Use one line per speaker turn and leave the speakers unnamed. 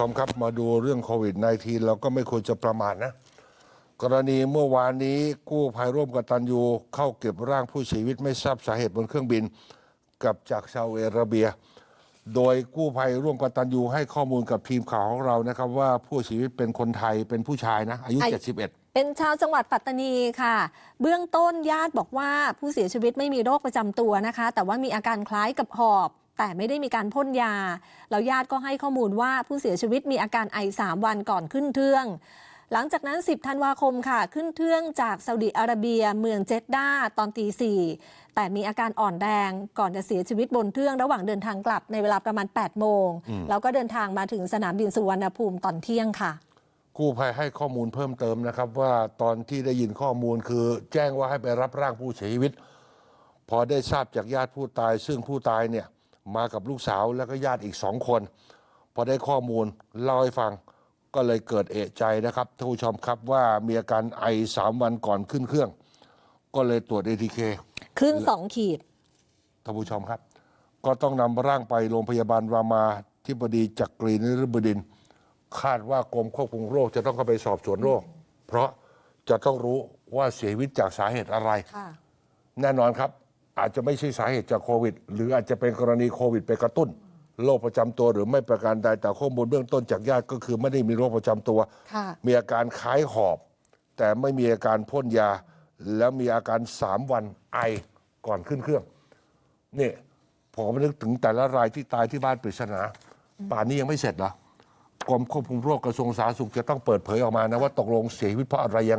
ชมครับมาดูเรื่องโควิด -19 เราก็ไม่ควรจะประมาทนะ กรณีเมื่อวานนี้กู้ภัยร่วมกับตันยูเข้าเก็บร่างผู้เสียชีวิตไม่ทราบสาเหตุบนเครื่องบินกลับจากซาอุดิอาระเบีย โดยกู้ภัยร่วมกับตันยูให้ข้อมูลกับทีมข่าวของเรานะครับ ว่าผู้เสียชีวิตเป็นคนไทยเป็นผู้ชายนะ อายุ
อายุ
71
เป็นชาวจังหวัดปัตตานีค่ะ เบื้องต้นญาติบอกว่าผู้เสียชีวิตไม่มีโรคประจำตัวนะคะ แต่ว่ามีอาการคล้ายกับหอบ แต่ไม่ได้มีการพ่นยา แล้วญาติก็ให้ข้อมูลว่าผู้เสียชีวิตมีอาการไอ 3 วันก่อนขึ้นเครื่อง หลังจากนั้น 10 ธันวาคมค่ะ ขึ้นเครื่องจากซาอุดิอาระเบีย เมืองเจดดาตอนตีสี่แต่มีอาการอ่อนแรงก่อนจะเสียชีวิตบนเครื่องระหว่างเดินทางกลับในเวลาประมาณ 8 โมง แล้วก็เดินทางมาถึงสนามบินสุวรรณภูมิตอนเที่ยงค่ะ
กู้ภัยให้ข้อมูลเพิ่มเติมนะครับ ว่าตอนที่ได้ยินข้อมูลคือ แจ้งว่าให้ไปรับร่างผู้เสียชีวิต พอได้ทราบจากญาติผู้ตาย ซึ่งผู้ตายเนี่ย มากับลูกสาวแล้วก็ญาติอีกสองคน พอได้ข้อมูลเล่าให้ฟังก็เลยเกิดเอะใจนะครับท่านผู้ชมครับว่ามีอาการไอสามวันก่อนขึ้นเครื่อง ก็เลยตรวจเอทีเค
ขึ้น2ขีด
ท่านผู้ชมครับ ก็ต้องนำร่างไปโรงพยาบาลรามาธิบดีจักรีนฤบดินทร์คาดว่ากรมควบคุมโรคจะต้องเข้าไปสอบสวนโรค เพราะจะต้องรู้ว่าเสียชีวิตจากสาเหตุอะไร
ค่ะ
แน่นอนครับ อาจจะไม่ใช่สาเหตุจากโควิด หรืออาจจะเป็นกรณีโควิดไปกระตุ้นโรคประจำตัวหรือไม่ประการใดแต่ข้อมูลเบื้องต้นจากญาติก็คือไม่ได้มีโรคประจำตัว
ค่ะ
มีอาการคล้ายหอบ แต่ไม่มีอาการพ่นยา แล้วมีอาการสามวันไอก่อนขึ้นเครื่องนี่ผมนึกถึงแต่ละรายที่ตายที่บ้านปริศนาป่านนี้ยังไม่เสร็จเหรอกรมควบคุมโรคกระทรวงสาธารณสุขจะต้องเปิดเผยออกมานะว่าตกลงเสียชีวิตเพราะอะไรยัง